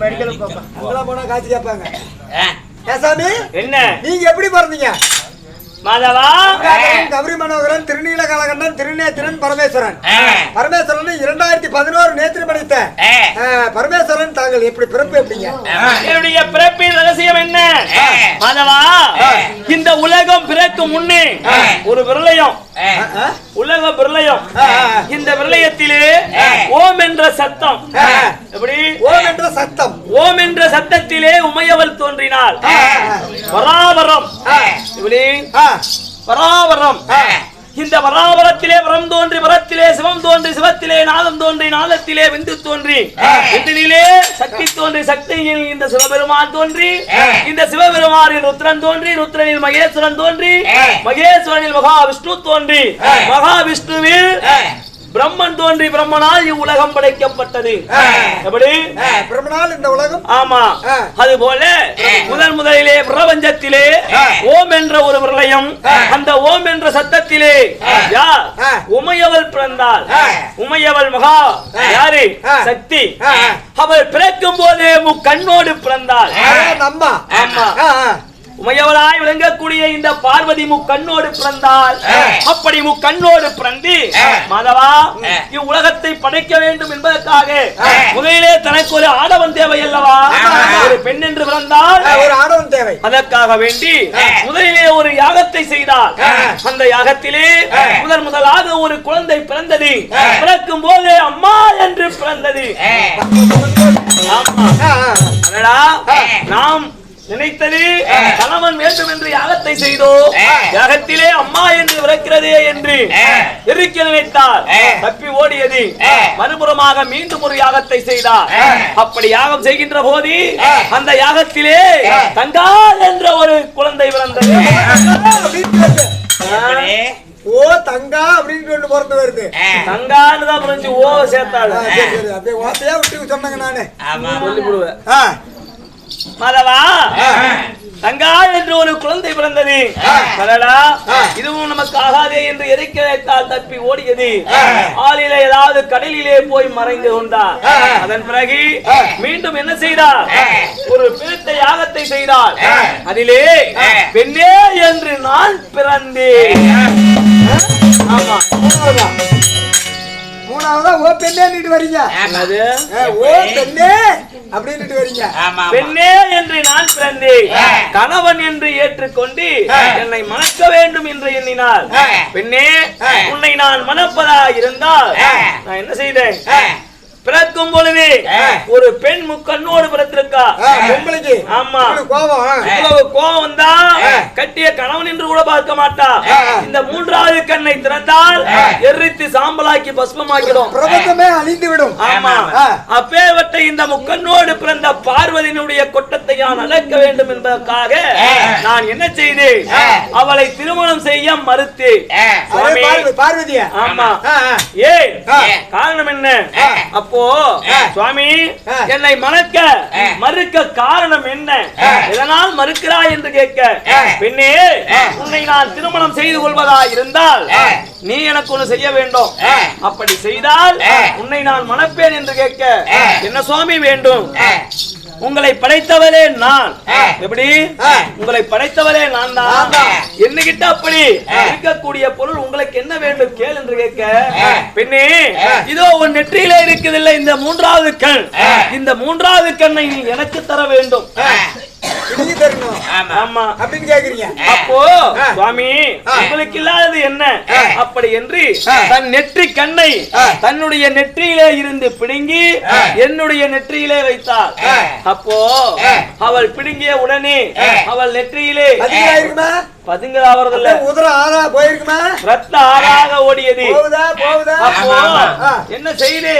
Medical பாப்பா. அங்கெல்லாம் போனா காசு கேட்பாங்க. ஏசாமி என்ன? நீங்க எப்படி பிறந்தீங்க? மாதவா? கபரி மனோகரன் திருநீல திருநேத்திரன் பரமேஸ்வரன். பரமேஸ்வரன் இரண்டாயிரத்தி பதினோரு நேத்திரம் படித்த. பரமேஸ்வரன் தாங்கள் எப்படி பிறப்பு எப்படிங்க. என்னுடைய பிறப்பின் ரகசியம் என்ன. மாதவா? இந்த உலகம் பிறக்கும் முன்னே. ஒரு ஆ? உலக ஆ. இந்த விரலயத்திலே ஆ. ஓம் என்ற சத்தம். எப்படி? ஓம் என்ற சத்தம். ஓம் என்ற சத்தத்திலே உமையவள் தோன்றினாள். பராபரம். எப்படி? பராபரம் இந்த வராபரத்திலே வரம் தோன்றி வரத்திலே சிவம் தோன்றி சிவத்திலே நாதம் தோன்றி நாதத்திலே விந்து தோன்றி. விந்தினிலே சக்தி தோன்றி சக்தியில் இந்த சிவபெருமான் தோன்றி. இந்த சிவபெருமானில் ருத்ரன் தோன்றி ருத்ரனில் மகேஸ்வரன் தோன்றி. மகேஸ்வரனில் மகாவிஷ்ணு தோன்றி. மகாவிஷ்ணுவில். பிரம்மன் தோன்றி பிரம்மனால் இவ்வுலகம் படைக்கப்பட்டது. எப்படி பிரம்மனால் இந்த உலகம் ஆமா. அது போல முதல் முதலிலே பிரபஞ்சத்திலே. ஓம் என்ற ஒரு பிரளயம் அந்த ஓம் என்ற சத்தத்திலே யார். உமையவள் பிறந்தாள் ஆ. உமையவள் மகா யாரு. சக்தி. அவள் பிறக்கும் போதே முக்கண்ணோடு பிறந்தாள் அம்மா ஆமா. உமையவளாய் விளங்கக்கூடிய இந்த பார்வதி முக்கண்ணோடு பிறந்தாள் ஆ. அப்படி முக்கண்ணோடு பிறந்து ஆ. மாதவா. இவ்வுலகத்தை படைக்க வேண்டும் என்பதற்காக. முதலிலே தனக்கு ஒரு ஆடவன் தேவை அல்லவா. ஒரு பெண் என்று பிறந்தால் ஒரு ஆடவன் தேவை அதற்காக வேண்டி. முதலிலே ஒரு யாகத்தை செய்தார் ஆ. அந்த யாகத்திலே. முதல் முதலாக ஒரு குழந்தை பிறந்தது. பிறக்கும் போது அம்மா என்று பிறந்தது. நாம் நினைத்தது. கணவன் வேண்டும் என்று யாகத்தை செய்தோம் ஆ. யாகத்திலே அம்மா என்று விளக்கிறதே என்று ஆ. எரிக்க நினைத்தார். தப்பி ஓடியது. மறுபுறமாக மீண்டும் ஒரு யாகத்தை செய்தார். அப்படி யாகம் செய்கின்ற போது. அந்த யாகத்திலே. தங்கா என்ற ஒரு குழந்தை பிறந்தது? ஓ தங்கா அப்படின்னு சொல்லி பிறந்து வருது தங்கான்னு தான் புரிஞ்சு ஓ சேர்த்தாள் சரி, சரி. அப்படியே ஓசையா விட்டு சொன்னாங்க நானு ஆமா, சொல்லி. விடுவேன் மாதவா தங்கா என்று ஒரு குழந்தை பிறந்தது. இதுவும் நமக்கு ஆகாதே என்று எரிக்க வைத்தால் தப்பி ஓடியது. ஆளிலே ஏதாவது கடலிலே போய் மறைந்து கொண்டார். அதன் பிறகு. மீண்டும் என்ன செய்தார். ஒரு பிரித்த யாகத்தை செய்தார். அதிலே. பெண்ணே என்று நான் பிறந்தேன் ஆமா மூணாவதா ஓ பெண்ணே வரீங்க ஓ பெண்ணே அப்படின்னுட்டு வரீங்க. பெண்ணே என்று நான் பிறந்தேன். கணவன் என்று ஏற்றுக்கொண்டு. என்னை மணக்க வேண்டும் என்று எண்ணினார் ஆ. பெண்ணே. உன்னை நான் மணப்பதா இருந்தால். நான் என்ன செய்தேன் பிறக்கும் பொழுது. ஒரு பெண் முக்கண்ணோடு பிறந்திருக்கா பொம்பளைக்கு ஆமா. கோபம். இவ்வளவு கோபம் தான். கட்டிய கணவன் என்று கூட பார்க்க மாட்டா. இந்த மூன்றாவது கண்ணை திறந்தால். எரித்து சாம்பலாக்கி பஸ்மமாக்கிடும் பிரபஞ்சமே அழிந்து விடும் ஆமா. அப்பேற்பட்ட இந்த முக்கண்ணோடு பிறந்த பார்வதியினுடைய கொட்டத்தை நான் அடக்க வேண்டும் என்பதற்காக. நான் என்ன செய்தேன். அவளை திருமணம் செய்ய. பார்வ- பார்வதியா ஆமா ஆ. காரணம் என்ன ஆ. அப்போ. சுவாமி. என்னை மணக்க ஆ. மறுக்க காரணம் என்ன ஆ. எதனால் மறுக்கிறாய் என்று கேட்க. பெண்ணே உன்னை நான் திருமணம் செய்து கொள்வதா இருந்தால். நீ எனக்கு ஒண்ணு செய்ய வேண்டும். அப்படி செய்தால். உன்னை நான் மணப்பேன் என்று கேட்க. என்ன சுவாமி வேண்டும் உங்களை படைத்தவரே நான். எப்படி. உங்களை படைத்தவரே நான் தான். என்னகிட்ட அப்படி இருக்கக்கூடிய பொருள் உங்களுக்கு என்ன வேண்டும் கேள் என்று கேட்க ஆ. இதோ உன் நெற்றியில இருக்குதில்ல இந்த மூன்றாவது கண். இந்த மூன்றாவது கண்ணை நீ எனக்கு தர வேண்டும் தரணும் ஆமா. அப்படின்னு கேக்குறீங்க அப்போ. சுவாமி. உங்களுக்கு இல்லாதது என்ன. அப்படி என்று. தன் நெற்றி கண்ணை. தன்னுடைய நெற்றியிலே இருந்து பிடுங்கி. என்னுடைய நெற்றியிலே வைத்தார் ஆ. அப்போ. அவள் பிடுங்கிய உடனே. அவள் நெற்றியிலே அதிகமா இருக்குமா பதுங்க ஆவறதில்ல அப்படியே உதரம் ஆறா போயிருக்குமா ரத்த ஆறாக ஓடியது போகுதா போகுதா. என்ன செய்து.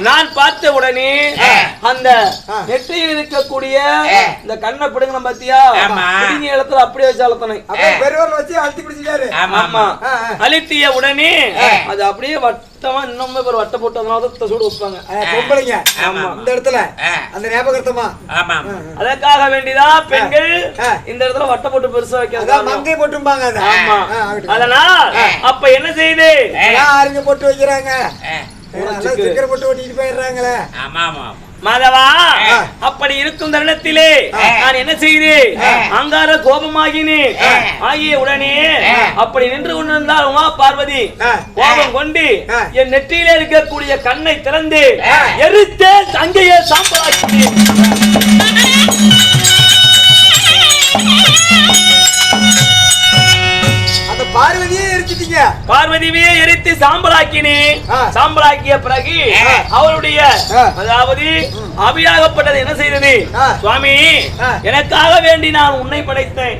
நான் பார்த்த உடனே. அந்த. நெற்றியில் இருக்கக்கூடிய. இந்த கண்ணை பிடுங்கணும் பாத்தியா ஆமா. பிடுங்கிய இடத்துல அப்படியே வச்சு அழுத்தணும் அப்படியே பெருவரில் வச்சு அழுத்தி பிடிச்சிட்டாரு ஆமா. அழுத்திய உடனே. அது அப்படியே வட்டமா இன்னுமே ஒரு வட்ட போட்டு அதனால தான் சூடு வைப்பாங்க பொம்பளைங்க ஆமா. இந்த இடத்துல. அந்த ஞாபகத்தமா ஆமா. அதற்காக வேண்டிதான் பெண்கள். இந்த இடத்துல வட்ட போட்டு பெருசா வைக்கிறது மங்கை போட்டும்பாங்க அதை ஆமா. அதனால் அப்ப என்ன செய்து ஆ. அதான் ஆளுங்க போட்டு வைக்கிறாங்க போட்டு ஓட்டிட்டு போயிடுறாங்களே ஆமா, ஆமா. மாதவா. அப்படி இருக்கும் தருணத்திலே நான் என்ன செய்தேன் அங்கார கோபமாகினேன் ஆகிய உடனே அப்படி நின்று கொண்டிருந்தால் உமா பார்வதி. கோபம் கொண்டு. என் நெற்றியிலே இருக்கக்கூடிய கண்ணை திறந்து ஆ. எரித்தேன் அங்கேயே சாம்பலாக்கினேன் எரிச்சிட்டீங்க பார்வதியே எரித்து சாம்பலாக்கினேன் ஆ. சாம்பலாக்கிய பிறகு. அவருடைய. அதாவது அபியாகப்பட்டது என்ன செய்தது. சுவாமி. எனக்காக வேண்டி நான் உன்னை படைத்தேன்.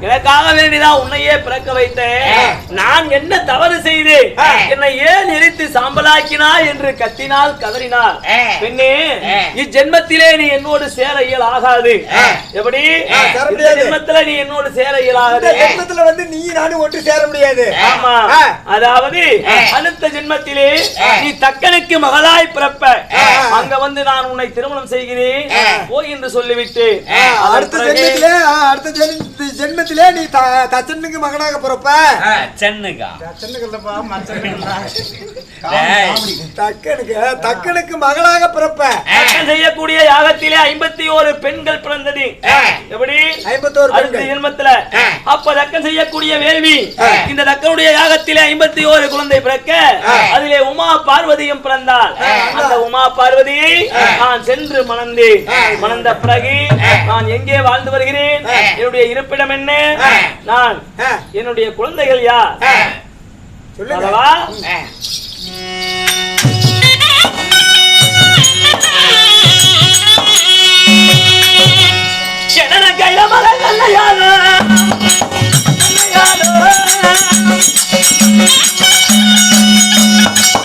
எனக்காக வேண்டிதான் உன்னையே பிறக்க வைத்தேன். நான் என்ன தவறு செய்து. என்னை ஏன் எரித்து சாம்பலாக்கினாய் என்று கத்தினால் கதறினார். பெண்ணே. இஜென்மத்திலே நீ என்னோடு சேர இயல் ஆகாது. எப்படி. ஜென்மத்துல நீ என்னோடு சேர இயலாது ஜென்மத்துல வந்து நீ நானும் ஒன்று சேர முடியாது ஆமா. அதாவது. அடுத்த ஜென்மத்திலே. நீ தக்கனுக்கு மகளாய் பிறப்ப. அங்க வந்து நான் உன்னை திருமணம் செய்கிறேன். போய் என்று சொல்லிவிட்டு அடுத்த ஜென்மத்திலே அடுத்த ஜென்ம- ஜென்மத்திலே நீ தச்சனுக்கு மகனாக பிறப்ப சென்னுக்கா. தக்கனுக்கு தக்கனுக்கு மகளாக பிறப்ப செய்யக்கூடிய யாகத்திலே ஐம்பத்தி ஓரு பெண்கள் பிறந்தது. எப்படி அடுத்த பெண்கள் ஜென்மத்துல. அப்ப தக்கன் செய்யக்கூடிய வேள்வி. இந்த தக்கனுடைய யாகத்திலே ஐம்பத்தி ஓரு குழந்தை பிறக்க அதிலே உமா பார்வதியும் பிறந்தாள். அந்த உமா பார்வதியை நான் சென்று மணந்தேன். மணந்த பிறகு நான் எங்கே வாழ்ந்து வருகிறேன்? என்னுடைய இருப்பிடம் என்ன? நான் என்னுடைய குழந்தைகள் யார்? சொல்லுங்க. அல்லவா? ஜனன கைலமலை நல்லையாளோ, நல்லையாளோ. ஜனன வைராக வந்துவாரே, வந்துவாரே. ஜனன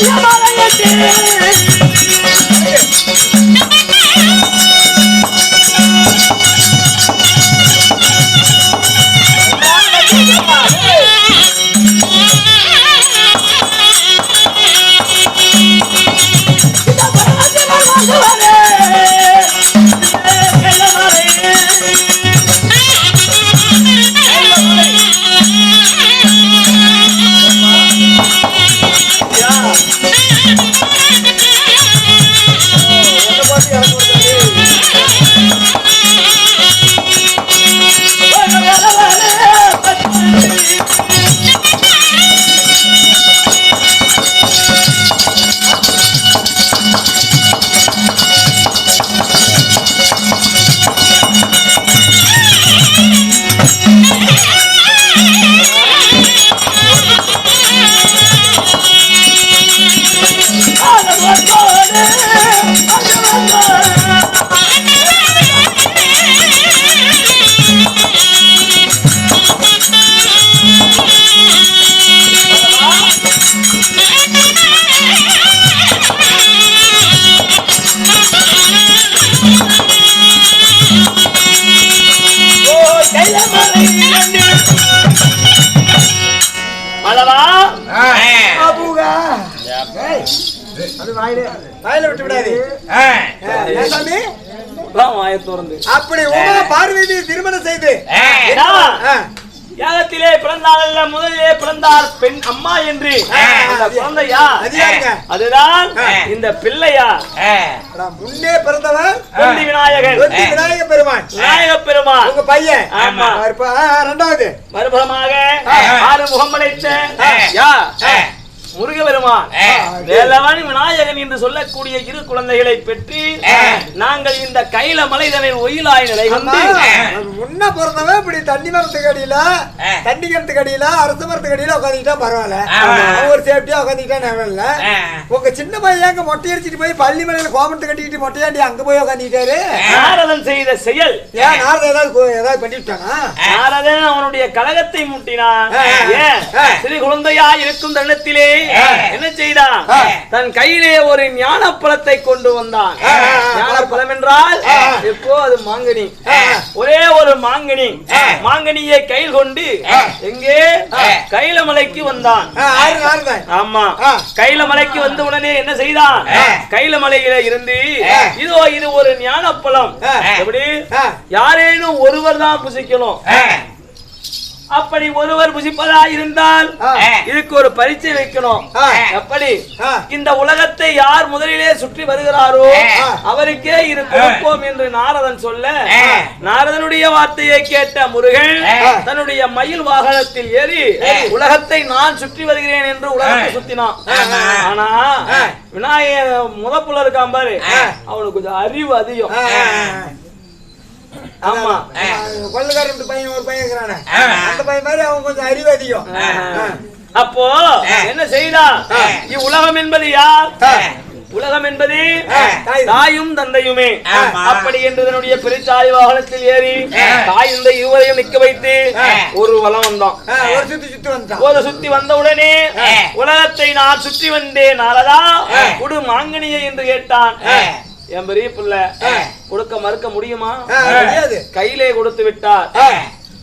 山が焼け வாயில வாயில விட்டு விடாது ஆ, ஏன் சாமி வாய திறந்து அப்படி உமா பார்வதி திருமணம் செய்து. யாகத்திலே பிறந்தாள் முதலிலே பிறந்தார் பெண் அம்மா என்று. குழந்தையா? அதுதான் இந்த பிள்ளையா? அடா, முன்னே விநாயகன். கொத்தி விநாயக பெருமான். விநாயக பெருமான். உங்க பையன். ஆமா. ரெண்டாவது. மறுபுறமாக. ஆறு முகம். யா? முருகபெருமான் வேலவன் விநாயகன் என்று சொல்லக்கூடிய இரு குழந்தைகளை பெற்று நாங்கள் இந்த கைல மலைதனில் ஒயிலாய் நிலை முன்ன பிறந்தவன் இப்படி தண்ணி மரத்துக்கு அடியில தண்ணி கிணத்துக்கு அடியில அரச மரத்துக்கு அடியில உட்காந்துக்கிட்டா பரவாயில்ல. ஒரு சேஃப்டியா உட்காந்துக்கிட்டா நேரம் உங்க சின்ன பையன் அங்க மொட்டை அடிச்சிட்டு போய் பள்ளி மலையில கோமரத்தை கட்டிக்கிட்டு மொட்டையாண்டி அங்க போய் உட்காந்துக்கிட்டாரு நாரதன் செய்த செயல். ஏன் நாரத ஏதாவது ஏதாவது பண்ணிவிட்டானா? நாரதன் அவனுடைய கழகத்தை மூட்டினான். சிறு குழந்தையா இருக்கும் தருணத்திலே என்ன செய்தான்? தன் கையிலே ஒரு ஞான பழத்தை கொண்டு வந்தான். ஞான பழம் என்றால் எப்போ அது மாங்கனி? ஒரே ஒரு மாங்கனி. மாங்கனியை கையில் கொண்டு எங்கே? வந்தான். ஆ, ஆறுங்க ஆறுங்க. ஆமா. ஆ. கைலமலைக்கு வந்த உடனே என்ன செய்தான்? கைலமலையில இருந்து இதோ இது ஒரு ஞானப்பழம். ஆ. எப்படி. யாரேனும் ஒருவர் தான் புசிக்கணும். அப்படி ஒருவர் புசிப்பதா இருந்தால். இதுக்கு ஒரு பரீட்சை வைக்கணும். எப்படி. இந்த உலகத்தை யார் முதலிலே சுற்றி வருகிறாரோ. அவருக்கே இது கொடுப்போம் என்று நாரதன் சொல்ல நாரதனுடைய வார்த்தையை கேட்ட முருகன் தன்னுடைய மயில் வாகனத்தில் ஏறி உலகத்தை நான் சுற்றி வருகிறேன் என்று உலகத்தை சுத்தினான். ஆனா விநாயகர் முதப்புல இருக்கான் பாரு. அவனுக்கு கொஞ்சம் அறிவு அதிகம். ஆமா. கொள்ளக்காரன் பையன் ஒரு பையன் இருக்கிறானே. அந்த பையன் மாதிரி அவன் கொஞ்சம் அறிவு அதிகம். அப்போ என்ன செய்தான் இவ்வுலகம் என்பது யார்? உலகம் என்பது தாய். தாயும் தந்தையுமே. அப்படி என்று தன்னுடைய பெருச்சாய் வாகனத்தில் ஏறி தாய் தந்தை இருவரையும் நிக்க வைத்து ஒரு வலம் வந்தோம் ஒரு சுத்தி சுத்தி வந்துட்டான். ஒரு சுத்தி வந்தவுடனே உலகத்தை நான் சுற்றி வந்தேன் நாரதா. குடு மாங்கனியை என்று கேட்டான். என் பெரிய பிள்ளை. கொடுக்க மறுக்க முடியுமா? கையிலே கொடுத்து விட்டார்.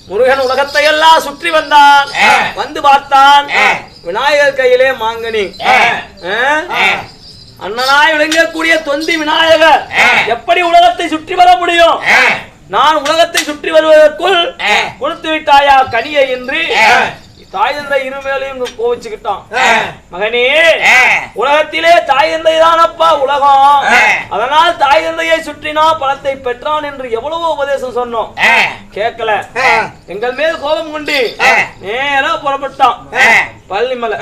முருகன் உலகத்தை எல்லாம் சுற்றி வந்தான். வந்து பார்த்தான். விநாயகர் கையிலே மாங்கனி? அண்ணனாய் விளங்கக்கூடிய தொந்தி விநாயகர். எப்படி உலகத்தை சுற்றி வர முடியும்? நான் உலகத்தை சுற்றி வருவதற்குள் கொடுத்து விட்டாயா கனியை என்று தாய் தந்தை இருமேலையும் கோவிச்சுக்கிட்டான். மகனே உலகத்திலே தாய் தந்தை தானப்பா உலகம் அதனால் தாய் தந்தையை சுற்றினா பணத்தை பெற்றான் என்று எவ்வளவோ உபதேசம் சொன்னோம். கேட்கல எங்கள் மேல் கோபம் கொண்டு நேரா புறப்பட்டான். பள்ளிமலை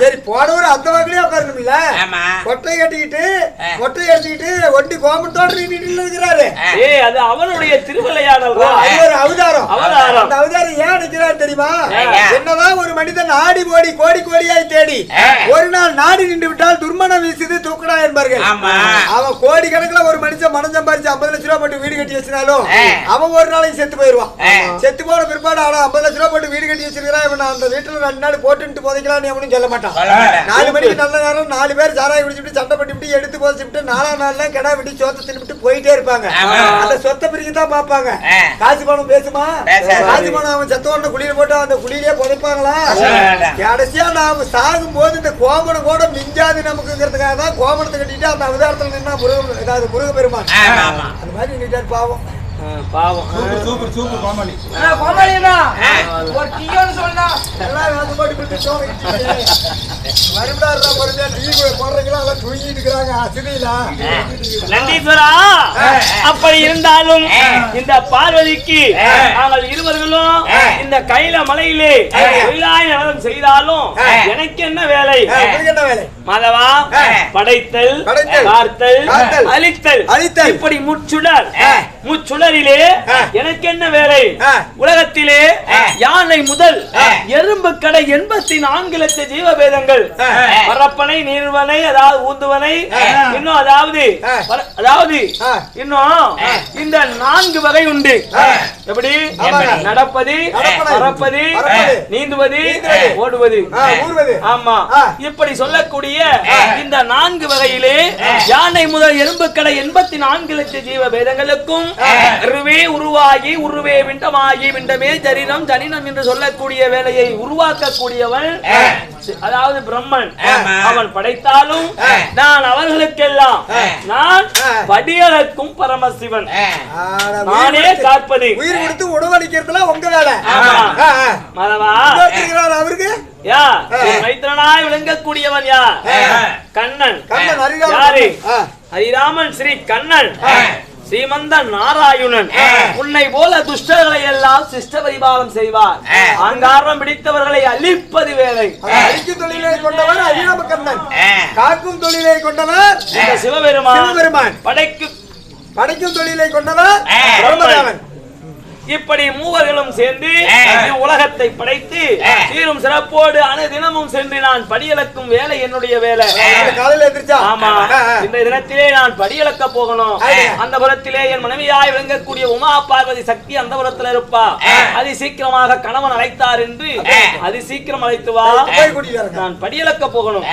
சரி போனவர் அந்த வகையிலே உட்காரணும்ல? ஆமா. கொட்டை கட்டிக்கிட்டு கொட்டை எடுத்துக்கிட்டு ஒண்டி கோமத்தோட நின்றுட்டு இருக்கிறாரு. ஏய் அது அவனுடைய திருவிளையாடல் ஒரு அவதாரம். அவதாரம். அந்த அவதாரம் ஏன் நிற்கிறார் தெரியுமா? என்னதான் ஒரு மனிதன் ஆடி ஓடி கோடி கோடியாய் தேடி ஒரு நாள் நாடி நின்று விட்டால் துர்மணம் வீசுது தூக்கடா என்பார்கள். ஆமா. அவன் கோடி கணக்குல ஒரு மனுஷன் மனம் சம்பாரிச்சு ஐம்பது லட்ச ரூபா போட்டு வீடு கட்டி வச்சினாலும். அவன் ஒரு நாளைக்கு செத்து போயிருவான். செத்து போன பிற்பாடு ஆனா ஐம்பது லட்ச ரூபா போட்டு வீடு கட்டி வச்சிருக்கிறான் இவன் அந்த வீட்டுல ரெண்டு நாள் போட்டுட்டு போதைக்கலாம்னு எவனும் சொல்ல மாட்டான் சொல்ல மாட்டேன். நாலு மணிக்கு நல்ல நேரம் நாலு பேர் சாராய குடிச்சுட்டு சண்டை பண்ணிவிட்டு எடுத்து போச்சுட்டு நாலாம் நாள்ல கிடா விட்டு சோத்தை தின்னுட்டு போயிட்டே இருப்பாங்க. அந்த சொத்தை பிரிக்க தான் பாப்பாங்க. காசு பணம் பேசுமா. காசு பணம் அவன் செத்த உடனே குளியில போட்டு அந்த குளியிலே புதைப்பாங்களா. கடைசியா நாம சாகும் போது இந்த கோமணம் கூட மிஞ்சாது நமக்குங்கிறதுக்காக தான் கோமணத்தை கட்டிட்டு அந்த அவதாரத்துல நின்னா முருக ஏதாவது முருக பெருமான். அந்த மாதிரி நின்றுட்டார் பாவம் பாவம். எல்லாம் போட்டு போடுறீங்களா எல்லாம் தூங்கிட்டு நந்தீஸ்வரா அப்படி இருந்தாலும் இந்த பார்வதிக்கு நாங்கள் இருவர்களும் இந்த கைல மலையிலே நடனம் செய்தாலும் எனக்கு என்ன வேலை? என்ன வேலை? மாதவா படைத்தல் காத்தல், அழித்தல். அழித்தல். இப்படி முச்சுடர் முச்சுடரிலே எனக்கு என்ன வேலை. உலகத்திலே யானை முதல் எறும்பு கடை எண்பத்தி நான்கு லட்ச ஜீவபேதங்கள். பரப்பனை நீர்வனை அதாவது ஊந்துவனை இன்னும் அதாவது அதாவது. இன்னும் இந்த நான்கு வகை உண்டு. எப்படி. நடப்பது பறப்பது, நீந்துவது ஓடுவது. ஆமா. இப்படி சொல்லக்கூடிய இந்த நான்கு வகையிலே யானை முதல் எறும்புக்கடை எண்பத்தி நான்கு லட்சம் ஜீவ உருவே உருவாகி உருவே விண்டமாகி விண்டமே ஜரினம் ஜனினம் என்று சொல்லக்கூடிய வேலையை உருவாக்கக்கூடியவன் அதாவது பிரம்மன். அவன் படைத்தாலும் நான் அவர்களுக்கெல்லாம் நான் படியளக்கும் பரமசிவன். நானே காப்பது. உயிர் கொடுத்து உணவளிக்கிறதுல உங்க வேலை. மதவா. அவருக்கு? யா மைத்திரனாய் விளங்கக்கூடியவன் யார் கண்ணன். கண்ணன் யாரு. ஹரிராமன். ஸ்ரீ கண்ணன். ஸ்ரீமந்த நாராயணன் உன்னை போல துஷ்டர்களை எல்லாம் சிஷ்ட பரிபாலம் செய்வார். ஆங்காரம் பிடித்தவர்களை அழிப்பது வேலை. அழிக்கும் தொழிலை கொண்டவர் ஆ. காக்கும் தொழிலை கொண்டவர் இந்த சிவபெருமான் சிவபெருமான். படைக்கு படைக்கும் தொழிலை கொண்டவர். பிரம்மதேவன். இப்படி மூவர்களும் சேர்ந்து உலகத்தை படைத்து சீரும் சிறப்போடு அணு தினமும் சென்று நான் படியளக்கும் வேலை என்னுடைய வேலை. ஆமா. இந்த தினத்திலே நான் படியளக்க போகணும். அந்த புறத்திலே என் மனைவியாய் விளங்கக்கூடிய உமா பார்வதி சக்தி அந்த புறத்துல இருப்பா. அதி சீக்கிரமாக கணவன் அழைத்தார் என்று அதி சீக்கிரம் அழைத்து வா. நான் படியளக்க போகணும்.